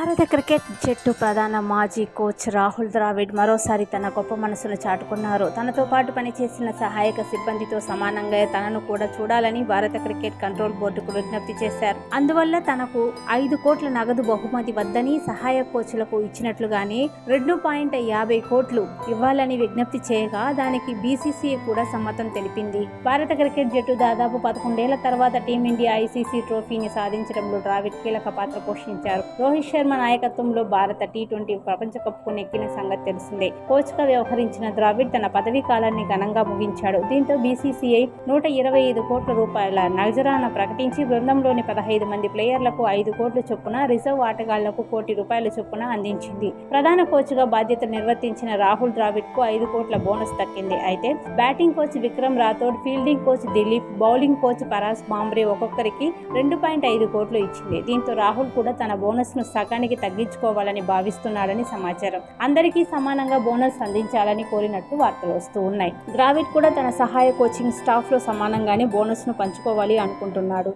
భారత క్రికెట్ జట్టు ప్రధాన మాజీ కోచ్ రాహుల్ ద్రావిడ్ మరోసారి తన గొప్ప మనసును చాటుకున్నారు. తనతో పాటు పనిచేసిన సహాయక సిబ్బందితో సమానంగా తనను కూడా చూడాలని భారత క్రికెట్ కంట్రోల్ బోర్డుకు విజ్ఞప్తి చేశారు. అందువల్ల తనకు ఐదు కోట్ల నగదు బహుమతి వద్దని సహాయ కోచ్లకు ఇచ్చినట్లుగానే రెండు పాయింట్ యాభై కోట్లు ఇవ్వాలని విజ్ఞప్తి చేయగా దానికి బీసీసీఐ కూడా సమ్మతం తెలిపింది. భారత క్రికెట్ జట్టు దాదాపు పదకొండేళ్ళ తర్వాత టీమిండియా ఐసీసీ ట్రోఫీని సాధించడంలో ద్రావిడ్ కీలక పాత్ర పోషించారు. రోహిత్ శర్మ నాయకత్వంలో భారత టీ ట్వంటీ ప్రపంచ కప్కు నెక్కిన సంగతి తెలిసిందే. కోచ్గా వ్యవహరించిన ద్రావిడ్ తన పదవీ కాలాన్ని ఘనంగా ముగించాడు. దీంతో బీసీసీఐ నూట ఇరవై ఐదు కోట్ల రూపాయల నగజరాన ప్రకటించి బృందంలోని పదహైదు మంది ప్లేయర్లకు ఐదు కోట్ల చొప్పున రిజర్వ్ ఆటగాళ్ళకు కోటి రూపాయల చొప్పున అందించింది. ప్రధాన కోచ్గా బాధ్యతలు నిర్వర్తించిన రాహుల్ ద్రావిడ్కు ఐదు కోట్ల బోనస్ దక్కింది. అయితే batting coach Vikram Rathour fielding coach Dilip bowling coach Paras Mhambrey ఒక్కొక్కరికి రెండు పాయింట్ ఐదు కోట్లు ఇచ్చింది. దీంతో రాహుల్ కూడా తన బోనస్ను సగానికి తగ్గించుకోవాలని భావిస్తున్నాడని సమాచారం. అందరికీ సమానంగా బోనస్ అందించాలని కోరినట్టు వార్తలు వస్తూ ఉన్నాయి. ద్రావిడ్ కూడా తన సహాయ కోచింగ్ స్టాఫ్లో సమానంగానే బోనస్ను పంచుకోవాలి అనుకుంటున్నాడు.